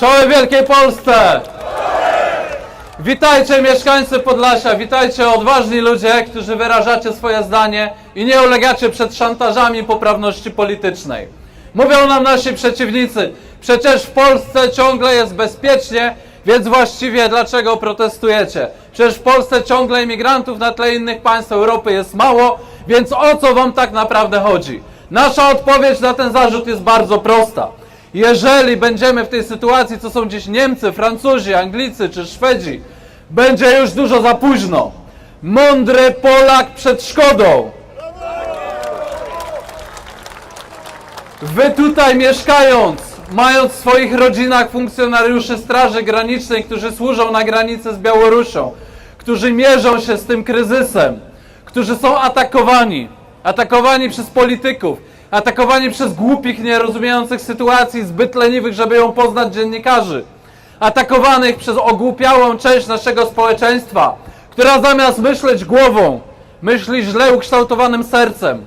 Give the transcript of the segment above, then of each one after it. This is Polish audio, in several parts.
Czoły Wielkiej Polsce! Witajcie mieszkańcy Podlasia, witajcie odważni ludzie, którzy wyrażacie swoje zdanie i nie ulegacie przed szantażami poprawności politycznej. Mówią nam nasi przeciwnicy, przecież w Polsce ciągle jest bezpiecznie, więc właściwie dlaczego protestujecie? Przecież w Polsce ciągle imigrantów na tle innych państw Europy jest mało, więc o co wam tak naprawdę chodzi? Nasza odpowiedź na ten zarzut jest bardzo prosta. Jeżeli będziemy w tej sytuacji, co są dziś Niemcy, Francuzi, Anglicy czy Szwedzi, będzie już dużo za późno. Mądry Polak przed szkodą. Wy tutaj mieszkając, mając w swoich rodzinach funkcjonariuszy Straży Granicznej, którzy służą na granicy z Białorusią, którzy mierzą się z tym kryzysem, którzy są atakowani, atakowani przez polityków, atakowani przez głupich, nierozumiejących sytuacji, zbyt leniwych, żeby ją poznać dziennikarzy, atakowanych przez ogłupiałą część naszego społeczeństwa, która zamiast myśleć głową, myśli źle ukształtowanym sercem.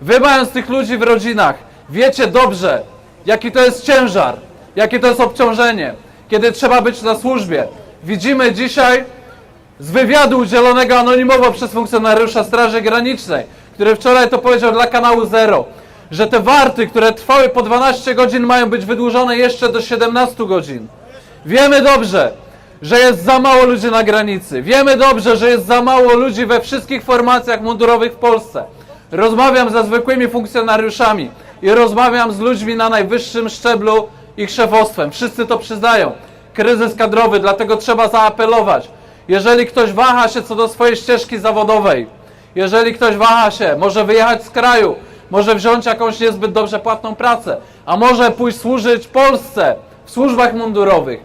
Wy mając tych ludzi w rodzinach, wiecie dobrze, jaki to jest ciężar, jakie to jest obciążenie, kiedy trzeba być na służbie. Widzimy dzisiaj z wywiadu udzielonego anonimowo przez funkcjonariusza Straży Granicznej, który wczoraj to powiedział dla kanału Zero, że te warty, które trwały po 12 godzin, mają być wydłużone jeszcze do 17 godzin. Wiemy dobrze, że jest za mało ludzi na granicy. Wiemy dobrze, że jest za mało ludzi we wszystkich formacjach mundurowych w Polsce. Rozmawiam ze zwykłymi funkcjonariuszami i rozmawiam z ludźmi na najwyższym szczeblu ich szefostwem. Wszyscy to przyznają. Kryzys kadrowy, dlatego trzeba zaapelować. Jeżeli ktoś waha się co do swojej ścieżki zawodowej, jeżeli ktoś waha się, może wyjechać z kraju, może wziąć jakąś niezbyt dobrze płatną pracę, a może pójść służyć Polsce w służbach mundurowych.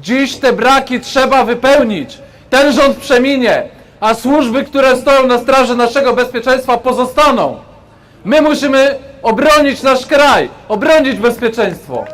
Dziś te braki trzeba wypełnić. Ten rząd przeminie, a służby, które stoją na straży naszego bezpieczeństwa pozostaną. My musimy obronić nasz kraj, obronić bezpieczeństwo.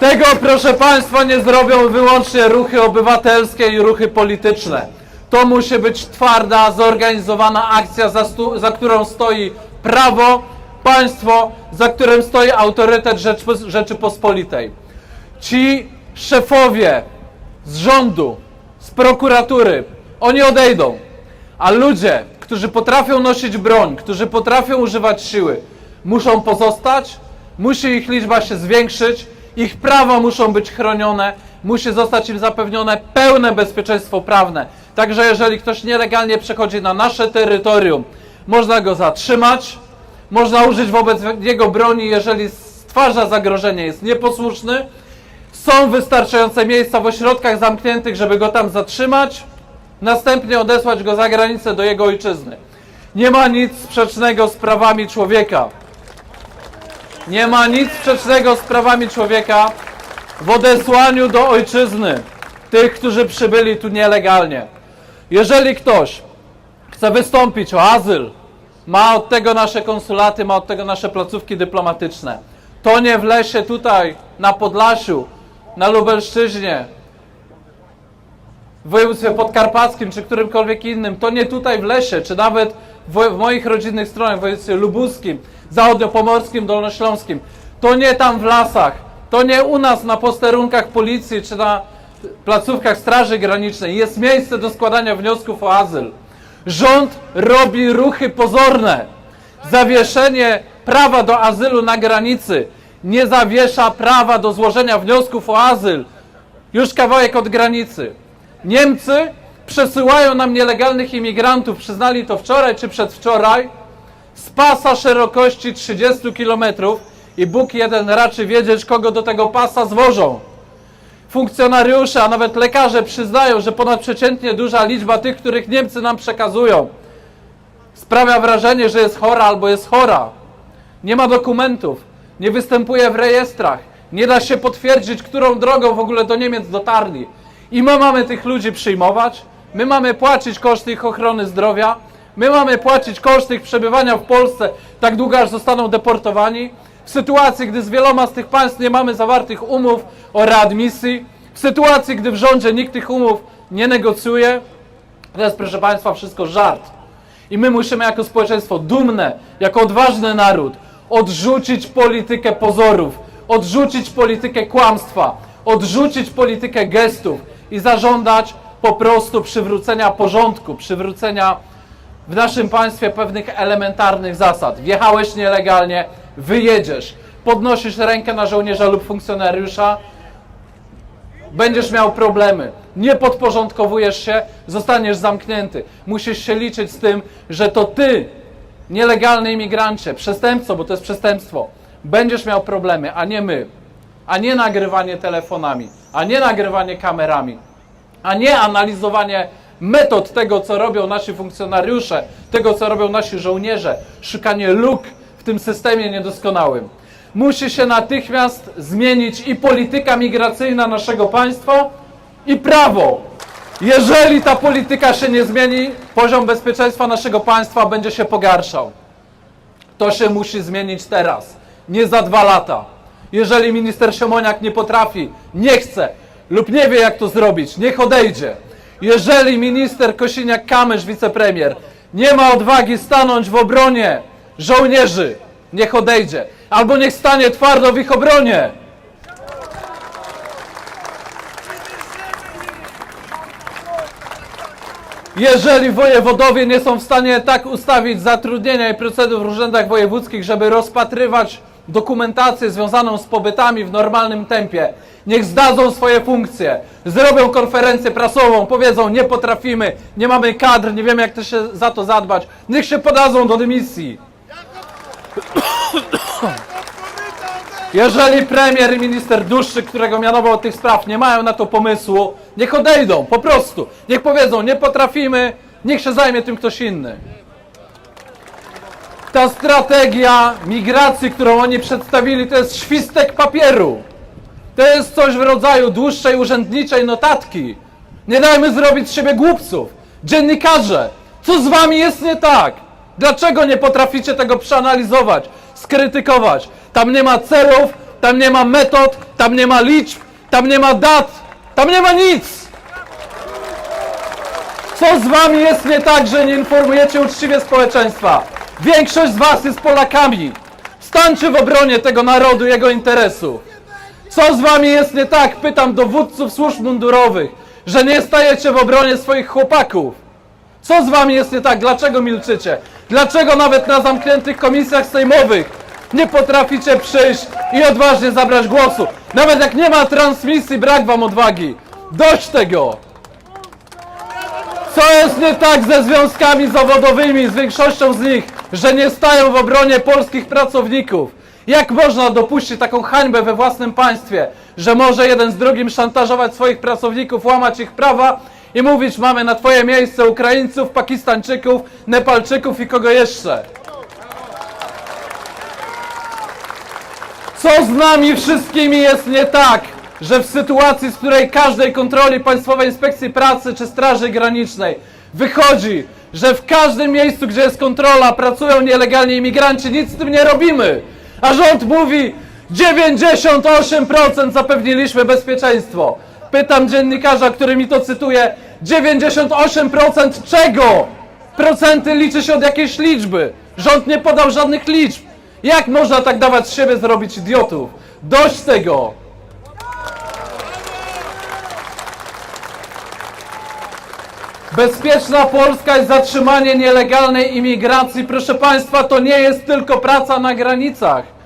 Tego, proszę Państwa, nie zrobią wyłącznie ruchy obywatelskie i ruchy polityczne. To musi być twarda, zorganizowana akcja, za, stu, za którą stoi prawo, państwo, za którym stoi autorytet Rzeczy, Rzeczypospolitej. Ci szefowie z rządu, z prokuratury, oni odejdą, a ludzie, którzy potrafią nosić broń, którzy potrafią używać siły, muszą pozostać, musi ich liczba się zwiększyć, ich prawa muszą być chronione, musi zostać im zapewnione pełne bezpieczeństwo prawne. Także jeżeli ktoś nielegalnie przechodzi na nasze terytorium, można go zatrzymać, można użyć wobec niego broni, jeżeli stwarza zagrożenie, jest nieposłuszny. Są wystarczające miejsca w ośrodkach zamkniętych, żeby go tam zatrzymać, następnie odesłać go za granicę do jego ojczyzny. Nie ma nic sprzecznego z prawami człowieka. Nie ma nic sprzecznego z prawami człowieka w odesłaniu do ojczyzny tych, którzy przybyli tu nielegalnie. Jeżeli ktoś chce wystąpić o azyl, ma od tego nasze konsulaty, ma od tego nasze placówki dyplomatyczne. To nie w lesie tutaj, na Podlasiu, na Lubelszczyźnie, w województwie podkarpackim czy którymkolwiek innym, to nie tutaj w lesie, czy nawet w, w moich rodzinnych stronach, w województwie lubuskim, zachodniopomorskim, dolnośląskim. To nie tam w lasach, to nie u nas na posterunkach policji czy na placówkach Straży Granicznej. Jest miejsce do składania wniosków o azyl. Rząd robi ruchy pozorne. Zawieszenie prawa do azylu na granicy nie zawiesza prawa do złożenia wniosków o azyl. Już kawałek od granicy. Niemcy przesyłają nam nielegalnych imigrantów, przyznali to wczoraj czy przedwczoraj, z pasa szerokości 30 km i Bóg jeden raczy wiedzieć, kogo do tego pasa zwożą. Funkcjonariusze, a nawet lekarze przyznają, że ponadprzeciętnie duża liczba tych, których Niemcy nam przekazują, sprawia wrażenie, że jest chora albo jest chora. Nie ma dokumentów, nie występuje w rejestrach, nie da się potwierdzić, którą drogą w ogóle do Niemiec dotarli. I my mamy tych ludzi przyjmować, my mamy płacić koszty ich ochrony zdrowia, my mamy płacić koszty ich przebywania w Polsce tak długo, aż zostaną deportowani. W sytuacji, gdy z wieloma z tych państw nie mamy zawartych umów o readmisji, w sytuacji, gdy w rządzie nikt tych umów nie negocjuje, to jest, proszę Państwa, wszystko żart. I my musimy jako społeczeństwo dumne, jako odważny naród odrzucić politykę pozorów, odrzucić politykę kłamstwa, odrzucić politykę gestów i zażądać po prostu przywrócenia porządku, przywrócenia w naszym państwie pewnych elementarnych zasad. Wjechałeś nielegalnie, wyjedziesz, podnosisz rękę na żołnierza lub funkcjonariusza, będziesz miał problemy. Nie podporządkowujesz się, zostaniesz zamknięty. Musisz się liczyć z tym, że to ty, nielegalny imigrancie, przestępco, bo to jest przestępstwo, będziesz miał problemy, a nie my. A nie nagrywanie telefonami, a nie nagrywanie kamerami, a nie analizowanie metod tego, co robią nasi funkcjonariusze, tego, co robią nasi żołnierze, szukanie luk w tym systemie niedoskonałym. Musi się natychmiast zmienić i polityka migracyjna naszego państwa, i prawo. Jeżeli ta polityka się nie zmieni, poziom bezpieczeństwa naszego państwa będzie się pogarszał. To się musi zmienić teraz, nie za dwa lata. Jeżeli minister Siemoniak nie potrafi, nie chce lub nie wie jak to zrobić, niech odejdzie. Jeżeli minister Kosiniak-Kamysz, wicepremier, nie ma odwagi stanąć w obronie żołnierzy, niech odejdzie. Albo niech stanie twardo w ich obronie. Jeżeli wojewodowie nie są w stanie tak ustawić zatrudnienia i procedur w urzędach wojewódzkich, żeby rozpatrywać dokumentację związaną z pobytami w normalnym tempie, niech zdadzą swoje funkcje, zrobią konferencję prasową, powiedzą nie potrafimy, nie mamy kadr, nie wiemy jak to się za to zadbać, niech się podadzą do dymisji. Jeżeli premier i minister Dłużczyk, którego mianował tych spraw, nie mają na to pomysłu, niech odejdą, po prostu. Niech powiedzą, nie potrafimy, niech się zajmie tym ktoś inny. Ta strategia migracji, którą oni przedstawili, to jest świstek papieru. To jest coś w rodzaju dłuższej urzędniczej notatki. Nie dajmy zrobić z siebie głupców. Dziennikarze, co z wami jest nie tak? Dlaczego nie potraficie tego przeanalizować, skrytykować? Tam nie ma celów, tam nie ma metod, tam nie ma liczb, tam nie ma dat, tam nie ma nic! Co z wami jest nie tak, że nie informujecie uczciwie społeczeństwa? Większość z was jest Polakami. Stańcie w obronie tego narodu, jego interesów. Co z wami jest nie tak? Pytam dowódców służb mundurowych, że nie stajecie w obronie swoich chłopaków. Co z wami jest nie tak? Dlaczego milczycie? Dlaczego nawet na zamkniętych komisjach sejmowych nie potraficie przyjść i odważnie zabrać głosu? Nawet jak nie ma transmisji, brak wam odwagi. Dość tego! Co jest nie tak ze związkami zawodowymi, z większością z nich, że nie stają w obronie polskich pracowników? Jak można dopuścić taką hańbę we własnym państwie, że może jeden z drugim szantażować swoich pracowników, łamać ich prawa i mówić mamy na twoje miejsce Ukraińców, Pakistańczyków, Nepalczyków i kogo jeszcze? Co z nami wszystkimi jest nie tak, że w sytuacji, z której każdej kontroli Państwowej Inspekcji Pracy czy Straży Granicznej wychodzi, że w każdym miejscu, gdzie jest kontrola, pracują nielegalni imigranci, nic z tym nie robimy. A rząd mówi, 98% zapewniliśmy bezpieczeństwo. Pytam dziennikarza, który mi to cytuje, 98% czego? Procenty liczy się od jakiejś liczby. Rząd nie podał żadnych liczb. Jak można tak dawać z siebie zrobić idiotów? Dość tego! Bezpieczna Polska i zatrzymanie nielegalnej imigracji, proszę Państwa, to nie jest tylko praca na granicach.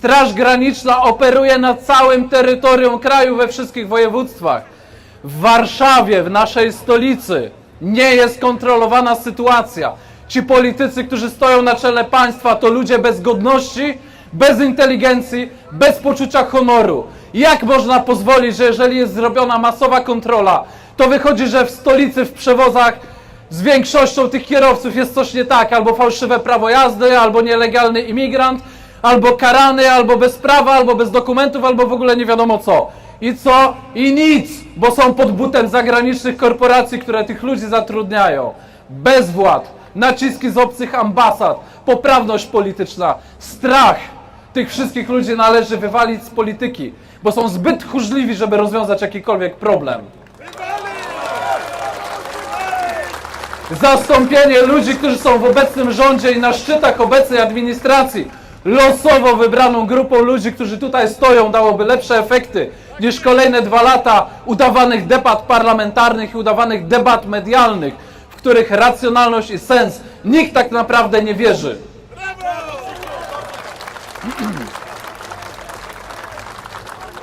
Straż Graniczna operuje na całym terytorium kraju we wszystkich województwach. W Warszawie, w naszej stolicy, nie jest kontrolowana sytuacja. Ci politycy, którzy stoją na czele państwa, to ludzie bez godności, bez inteligencji, bez poczucia honoru. Jak można pozwolić, że jeżeli jest zrobiona masowa kontrola, to wychodzi, że w stolicy, w przewozach z większością tych kierowców jest coś nie tak, albo fałszywe prawo jazdy, albo nielegalny imigrant, albo karany, albo bez prawa, albo bez dokumentów, albo w ogóle nie wiadomo co. I co? I nic, bo są pod butem zagranicznych korporacji, które tych ludzi zatrudniają. Bezwład, naciski z obcych ambasad, poprawność polityczna, strach. Tych wszystkich ludzi należy wywalić z polityki, bo są zbyt tchórzliwi, żeby rozwiązać jakikolwiek problem. Zastąpienie ludzi, którzy są w obecnym rządzie i na szczytach obecnej administracji losowo wybraną grupą ludzi, którzy tutaj stoją, dałoby lepsze efekty niż kolejne dwa lata udawanych debat parlamentarnych i udawanych debat medialnych, w których racjonalność i sens nikt tak naprawdę nie wierzy.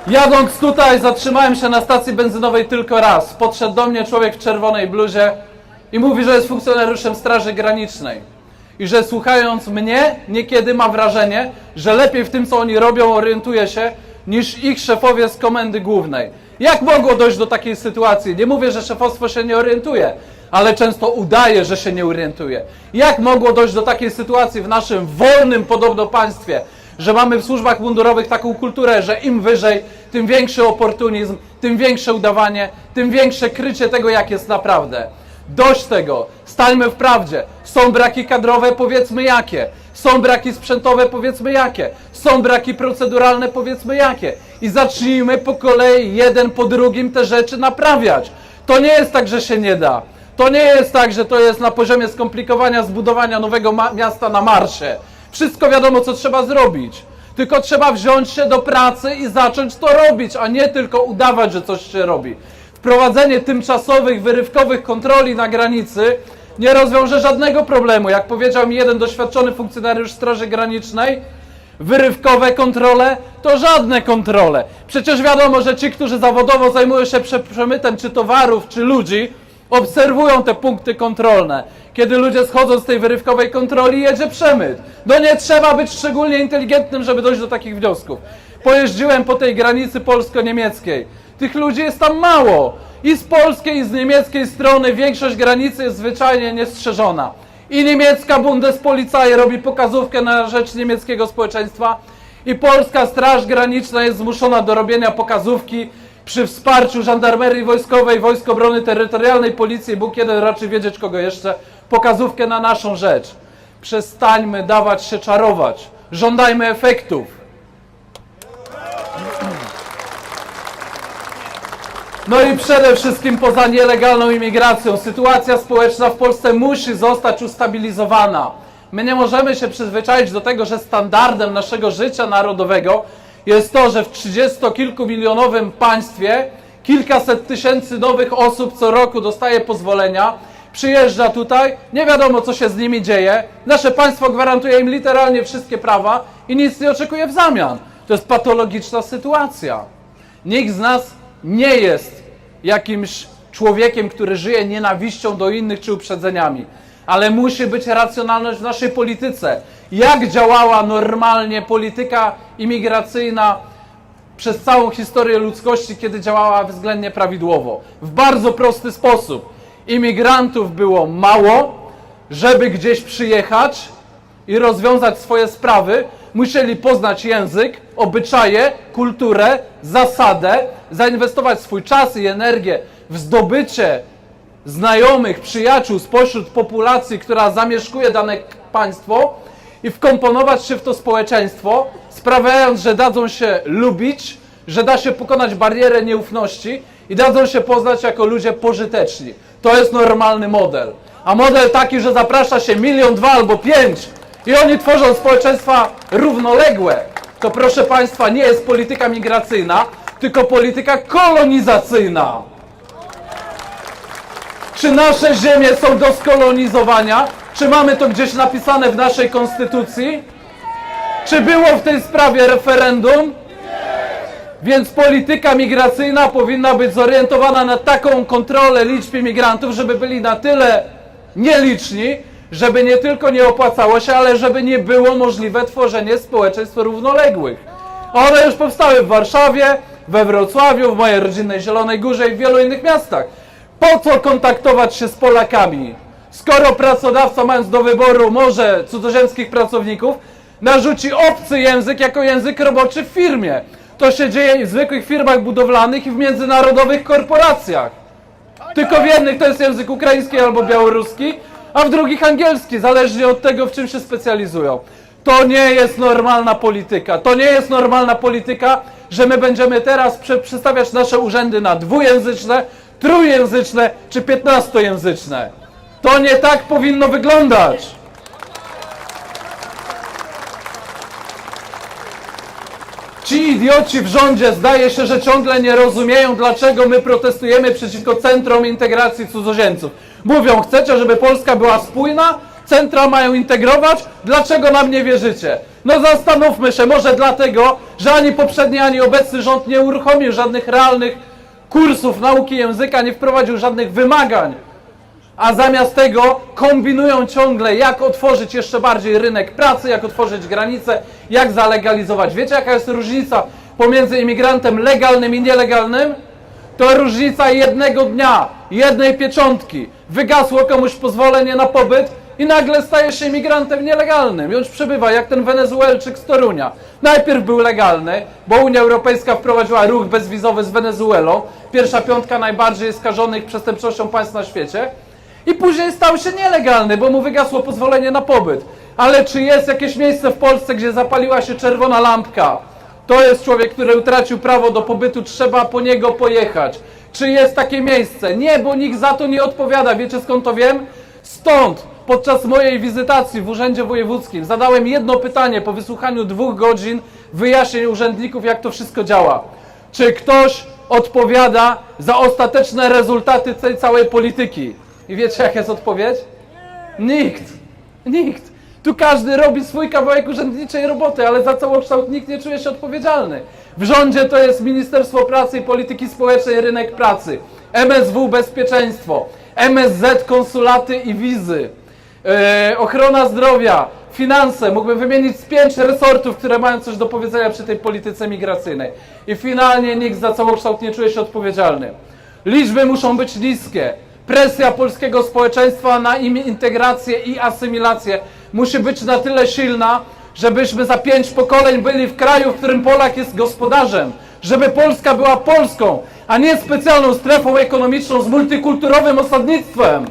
Jadąc tutaj, zatrzymałem się na stacji benzynowej tylko raz. Podszedł do mnie człowiek w czerwonej bluzie i mówi, że jest funkcjonariuszem Straży Granicznej. I że słuchając mnie, niekiedy ma wrażenie, że lepiej w tym, co oni robią, orientuje się, niż ich szefowie z komendy głównej. Jak mogło dojść do takiej sytuacji? Nie mówię, że szefostwo się nie orientuje, ale często udaje, że się nie orientuje. Jak mogło dojść do takiej sytuacji w naszym wolnym podobno państwie, że mamy w służbach mundurowych taką kulturę, że im wyżej, tym większy oportunizm, tym większe udawanie, tym większe krycie tego, jak jest naprawdę. Dość tego, stańmy w prawdzie. Są braki kadrowe, powiedzmy jakie. Są braki sprzętowe, powiedzmy jakie. Są braki proceduralne, powiedzmy jakie. I zacznijmy po kolei, jeden po drugim te rzeczy naprawiać. To nie jest tak, że się nie da. To nie jest tak, że to jest na poziomie skomplikowania zbudowania nowego miasta na Marsie. Wszystko wiadomo, co trzeba zrobić. Tylko trzeba wziąć się do pracy i zacząć to robić, a nie tylko udawać, że coś się robi. Wprowadzenie tymczasowych, wyrywkowych kontroli na granicy nie rozwiąże żadnego problemu. Jak powiedział mi jeden doświadczony funkcjonariusz Straży Granicznej, wyrywkowe kontrole to żadne kontrole. Przecież wiadomo, że ci, którzy zawodowo zajmują się prze- przemytem czy towarów, czy ludzi, obserwują te punkty kontrolne. Kiedy ludzie schodzą z tej wyrywkowej kontroli, jedzie przemyt. No nie trzeba być szczególnie inteligentnym, żeby dojść do takich wniosków. Pojeździłem po tej granicy polsko-niemieckiej. Tych ludzi jest tam mało. I z polskiej, i z niemieckiej strony większość granicy jest zwyczajnie niestrzeżona. I niemiecka Bundespolizei robi pokazówkę na rzecz niemieckiego społeczeństwa i polska Straż Graniczna jest zmuszona do robienia pokazówki przy wsparciu żandarmerii wojskowej, Wojsk Obrony Terytorialnej, Policji, Bóg jeden raczy wiedzieć kogo jeszcze, pokazówkę na naszą rzecz. Przestańmy dawać się czarować. Żądajmy efektów. No i przede wszystkim poza nielegalną imigracją, sytuacja społeczna w Polsce musi zostać ustabilizowana. My nie możemy się przyzwyczaić do tego, że standardem naszego życia narodowego jest to, że w trzydziestokilkumilionowym państwie kilkaset tysięcy nowych osób co roku dostaje pozwolenia, przyjeżdża tutaj, nie wiadomo co się z nimi dzieje, nasze państwo gwarantuje im literalnie wszystkie prawa i nic nie oczekuje w zamian. To jest patologiczna sytuacja. Nikt z nas nie jest jakimś człowiekiem, który żyje nienawiścią do innych czy uprzedzeniami, ale musi być racjonalność w naszej polityce. Jak działała normalnie polityka imigracyjna przez całą historię ludzkości, kiedy działała względnie prawidłowo? W bardzo prosty sposób. Imigrantów było mało, żeby gdzieś przyjechać, i rozwiązać swoje sprawy, musieli poznać język, obyczaje, kulturę, zasadę, zainwestować swój czas i energię w zdobycie znajomych, przyjaciół spośród populacji, która zamieszkuje dane państwo i wkomponować się w to społeczeństwo, sprawiając, że dadzą się lubić, że da się pokonać barierę nieufności i dadzą się poznać jako ludzie pożyteczni. To jest normalny model. A model taki, że zaprasza się milion, dwa albo pięć i oni tworzą społeczeństwa równoległe, to proszę Państwa, nie jest polityka migracyjna, tylko polityka kolonizacyjna. Czy nasze ziemie są do skolonizowania? Czy mamy to gdzieś napisane w naszej konstytucji? Czy było w tej sprawie referendum? Więc polityka migracyjna powinna być zorientowana na taką kontrolę liczb imigrantów, żeby byli na tyle nieliczni, żeby nie tylko nie opłacało się, ale żeby nie było możliwe tworzenie społeczeństw równoległych. One już powstały w Warszawie, we Wrocławiu, w mojej rodzinnej Zielonej Górze i w wielu innych miastach. Po co kontaktować się z Polakami? Skoro pracodawca, mając do wyboru może cudzoziemskich pracowników, narzuci obcy język jako język roboczy w firmie. To się dzieje w zwykłych firmach budowlanych i w międzynarodowych korporacjach. Tylko w jednych to jest język ukraiński albo białoruski, a w drugich angielski, zależnie od tego, w czym się specjalizują. To nie jest normalna polityka. To nie jest normalna polityka, że my będziemy teraz prze- przestawiać nasze urzędy na dwujęzyczne, trójjęzyczne czy piętnastojęzyczne. To nie tak powinno wyglądać. Ci idioci w rządzie zdaje się, że ciągle nie rozumieją, dlaczego my protestujemy przeciwko centrom integracji cudzoziemców. Mówią, chcecie, żeby Polska była spójna? Centra mają integrować? Dlaczego nam nie wierzycie? No zastanówmy się, może dlatego, że ani poprzedni, ani obecny rząd nie uruchomił żadnych realnych kursów nauki języka, nie wprowadził żadnych wymagań a zamiast tego kombinują ciągle, jak otworzyć jeszcze bardziej rynek pracy, jak otworzyć granice, jak zalegalizować. Wiecie, jaka jest różnica pomiędzy imigrantem legalnym i nielegalnym? To różnica jednego dnia, jednej pieczątki. Wygasło komuś pozwolenie na pobyt i nagle staje się imigrantem nielegalnym. Już przebywa jak ten Wenezuelczyk z Torunia. Najpierw był legalny, bo Unia Europejska wprowadziła ruch bezwizowy z Wenezuelą. Pierwsza piątka najbardziej skażonych przestępczością państw na świecie i później stał się nielegalny, bo mu wygasło pozwolenie na pobyt. Ale czy jest jakieś miejsce w Polsce, gdzie zapaliła się czerwona lampka? To jest człowiek, który utracił prawo do pobytu, trzeba po niego pojechać. Czy jest takie miejsce? Nie, bo nikt za to nie odpowiada. Wiecie skąd to wiem? Stąd podczas mojej wizytacji w Urzędzie Wojewódzkim zadałem jedno pytanie po wysłuchaniu dwóch godzin wyjaśnień urzędników, jak to wszystko działa. Czy ktoś odpowiada za ostateczne rezultaty tej całej polityki? I wiecie, jaka jest odpowiedź? Nikt. Nikt. Tu każdy robi swój kawałek urzędniczej roboty, ale za całokształt nikt nie czuje się odpowiedzialny. W rządzie to jest Ministerstwo Pracy i Polityki Społecznej, rynek pracy, MSW bezpieczeństwo, MSZ konsulaty i wizy, e, ochrona zdrowia, finanse. Mógłbym wymienić z pięć resortów, które mają coś do powiedzenia przy tej polityce migracyjnej. I finalnie nikt za całokształt nie czuje się odpowiedzialny. Liczby muszą być niskie. Presja polskiego społeczeństwa na imię integrację i asymilację musi być na tyle silna, żebyśmy za pięć pokoleń byli w kraju, w którym Polak jest gospodarzem. Żeby Polska była Polską, a nie specjalną strefą ekonomiczną z multikulturowym osadnictwem.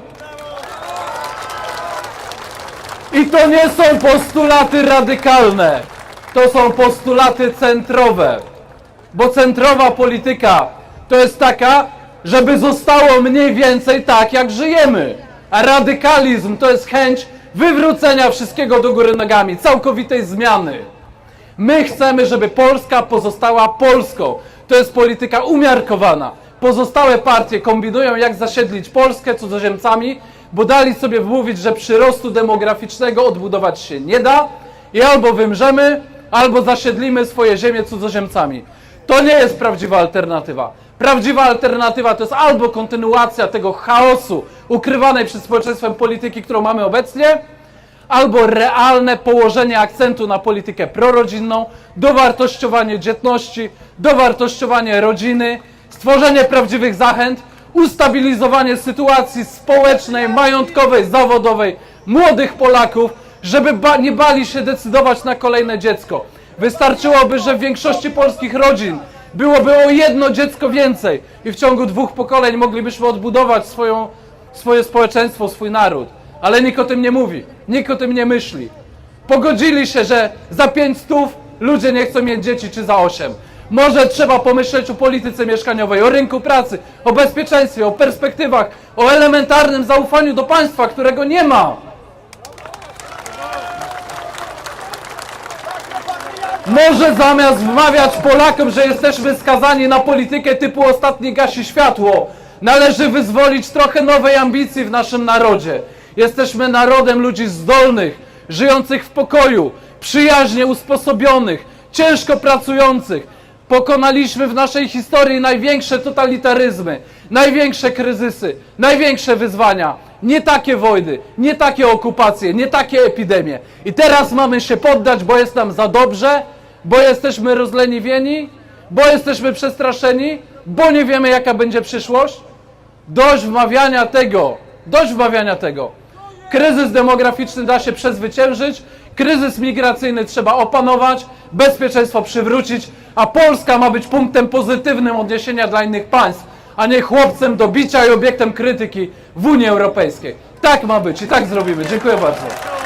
I to nie są postulaty radykalne, to są postulaty centrowe. Bo centrowa polityka to jest taka, żeby zostało mniej więcej tak, jak żyjemy. A radykalizm to jest chęć wywrócenia wszystkiego do góry nogami, całkowitej zmiany. My chcemy, żeby Polska pozostała Polską. To jest polityka umiarkowana. Pozostałe partie kombinują, jak zasiedlić Polskę cudzoziemcami, bo dali sobie wmówić, że przyrostu demograficznego odbudować się nie da i albo wymrzemy, albo zasiedlimy swoje ziemię cudzoziemcami. To nie jest prawdziwa alternatywa. Prawdziwa alternatywa to jest albo kontynuacja tego chaosu ukrywanej przed społeczeństwem polityki, którą mamy obecnie, albo realne położenie akcentu na politykę prorodzinną, dowartościowanie dzietności, dowartościowanie rodziny, stworzenie prawdziwych zachęt, ustabilizowanie sytuacji społecznej, majątkowej, zawodowej młodych Polaków, żeby ba nie bali się decydować na kolejne dziecko. Wystarczyłoby, że w większości polskich rodzin byłoby o jedno dziecko więcej i w ciągu dwóch pokoleń moglibyśmy odbudować swoją, swoje społeczeństwo, swój naród. Ale nikt o tym nie mówi, nikt o tym nie myśli. Pogodzili się, że za pięć stów ludzie nie chcą mieć dzieci czy za osiem. Może trzeba pomyśleć o polityce mieszkaniowej, o rynku pracy, o bezpieczeństwie, o perspektywach, o elementarnym zaufaniu do państwa, którego nie ma. Może zamiast wmawiać Polakom, że jesteśmy skazani na politykę typu ostatni gasi światło, należy wyzwolić trochę nowej ambicji w naszym narodzie. Jesteśmy narodem ludzi zdolnych, żyjących w pokoju, przyjaźnie usposobionych, ciężko pracujących. Pokonaliśmy w naszej historii największe totalitaryzmy, największe kryzysy, największe wyzwania. Nie takie wojny, nie takie okupacje, nie takie epidemie. I teraz mamy się poddać, bo jest nam za dobrze, bo jesteśmy rozleniwieni, bo jesteśmy przestraszeni, bo nie wiemy jaka będzie przyszłość. Dość wmawiania tego, dość wmawiania tego. Kryzys demograficzny da się przezwyciężyć, kryzys migracyjny trzeba opanować, bezpieczeństwo przywrócić, a Polska ma być punktem pozytywnym odniesienia dla innych państw, a nie chłopcem do bicia i obiektem krytyki w Unii Europejskiej. Tak ma być i tak zrobimy. Dziękuję bardzo.